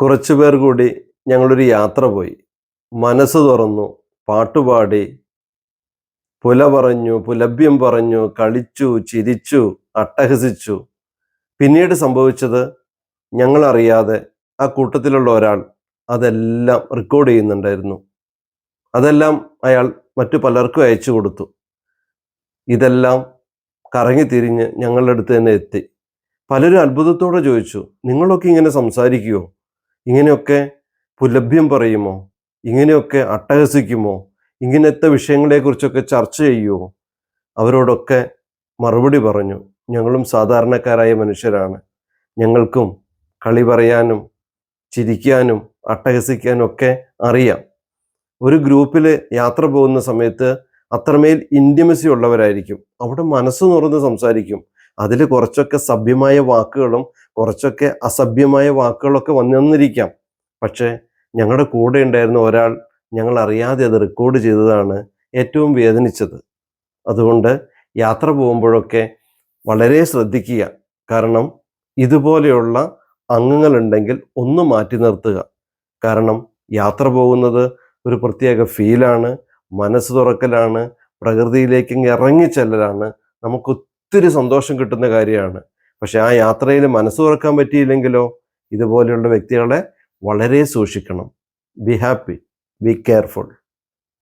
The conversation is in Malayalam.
കുറച്ചു പേർ കൂടി ഞങ്ങളൊരു യാത്ര പോയി. മനസ്സ് തുറന്നു പാട്ടുപാടി പുല പറഞ്ഞു പുലഭ്യം പറഞ്ഞു കളിച്ചു ചിരിച്ചു അട്ടഹസിച്ചു. പിന്നീട് സംഭവിച്ചത് ഞങ്ങളറിയാതെ ആ കൂട്ടത്തിലുള്ള ഒരാൾ അതെല്ലാം റെക്കോർഡ് ചെയ്യുന്നുണ്ടായിരുന്നു. അതെല്ലാം അയാൾ മറ്റു പലർക്കും അയച്ചു കൊടുത്തു. ഇതെല്ലാം കറങ്ങി തിരിഞ്ഞ് ഞങ്ങളുടെ അടുത്ത് തന്നെ എത്തി. പലരും അത്ഭുതത്തോടെ ചോദിച്ചു നിങ്ങളൊക്കെ ഇങ്ങനെ സംസാരിക്കുമോ ഇങ്ങനെയൊക്കെ പുലഭ്യം പറയുമോ? ഇങ്ങനെയൊക്കെ അട്ടഹസിക്കുമോ? ഇങ്ങനത്തെ വിഷയങ്ങളെക്കുറിച്ചൊക്കെ ചർച്ച ചെയ്യുമോ അവരോടൊക്കെ മറുപടി പറഞ്ഞു. ഞങ്ങളും സാധാരണക്കാരായ മനുഷ്യരാണ്. ഞങ്ങൾക്കും കളി പറയാനും ചിരിക്കാനും അട്ടഹസിക്കാനും ഒക്കെ അറിയാം. ഒരു ഗ്രൂപ്പിൽ യാത്ര പോകുന്ന സമയത്ത് അത്രമേൽ ഇന്റിമസി ഉള്ളവരായിരിക്കും. അവിടെ മനസ്സ് തുറന്ന് സംസാരിക്കും. അതിൽ കുറച്ചൊക്കെ സഭ്യമായ വാക്കുകളും കുറച്ചൊക്കെ അസഭ്യമായ വാക്കുകളൊക്കെ വന്നിരിക്കാം. പക്ഷേ ഞങ്ങളുടെ കൂടെ ഉണ്ടായിരുന്ന ഒരാൾ ഞങ്ങൾ അറിയാതെ അത് റെക്കോർഡ് ചെയ്തതാണ് ഏറ്റവും വേദനിച്ചത്. അതുകൊണ്ട് യാത്ര പോകുമ്പോഴൊക്കെ വളരെ ശ്രദ്ധിക്കുക. കാരണം ഇതുപോലെയുള്ള അംഗങ്ങളുണ്ടെങ്കിൽ ഒന്ന് മാറ്റി നിർത്തുക. കാരണം യാത്ര പോകുന്നത് ഒരു പ്രത്യേക ഫീലാണ് മനസ്സ് തുറക്കലാണ് പ്രകൃതിയിലേക്ക് ഇറങ്ങിച്ചെല്ലലാണ് നമുക്ക് ഒത്തിരി സന്തോഷം കിട്ടുന്ന കാര്യമാണ്. പക്ഷെ ആ യാത്രയിൽ മനസ്സ് തുറക്കാൻ പറ്റിയില്ലെങ്കിലോ ഇതുപോലെയുള്ള വ്യക്തികളെ വളരെ സൂക്ഷിക്കണം. Be happy. Be careful.